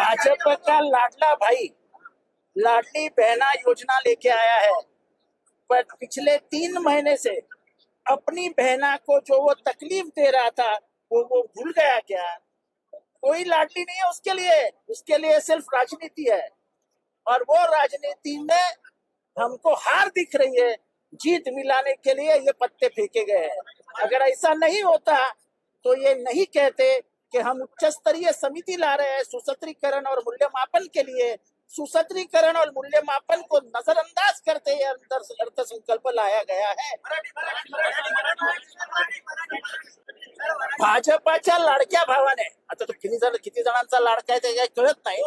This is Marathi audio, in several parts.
भाजपा का लाडला भाई लाडली बहना योजना लेके आया है। पर पिछले तीन महीने से अपनी बहना को जो वो तकलीफ़ दे रहा था, वो वो भूल गया क्या? कोई लाडली नहीं है उसके लिए। उसके लिए सिर्फ़ राजनीति है। और वो राजनीति में हमको हार दिख रही है। जीत मिलाने के लिए ये पत्ते फेंके गए हैं। अगर ऐसा नहीं होता तो ये नहीं कहते कि हम उच्च स्तरीय समिति ला रहे हैं सुसत्रीकरण और मूल्यमापन के लिए। सुसत्रीकरण और मूल्यमापन को नजरअंदाज करते हुए अंदर अर्थ संकल्प लाया गया है। भाजपाच्या लाडक्या भावाने आता तो किती जण किती जणांचा लाडका आहे ते काही कळत नाही.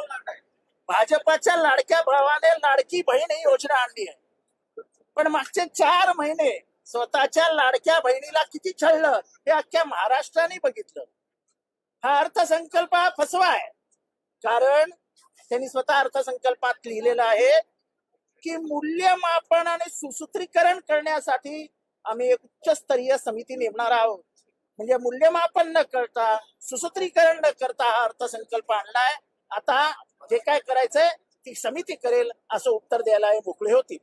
भाजपाच्या लाडक्या भावाने लाडकी बहीण ही योजना आणली आहे. पण मागचे चार महिने स्वतःच्या लाडक्या बहिणीला किती छळलं हे अख्ख्या महाराष्ट्राने बघितलं. हा अर्थसंकल्प हा फसवा आहे. कारण त्यांनी स्वतः अर्थसंकल्पात लिहिलेलं आहे की मूल्यमापन आणि सुसूत्रीकरण करण्यासाठी आम्ही एक उच्चस्तरीय समिती नेमणार आहोत. म्हणजे मूल्यमापन न करता सुसूत्रीकरण न करता हा अर्थसंकल्प आणलाय. आता जे काय करायचंय ती समिती करेल असं उत्तर द्यायला हे मोकळे होतील.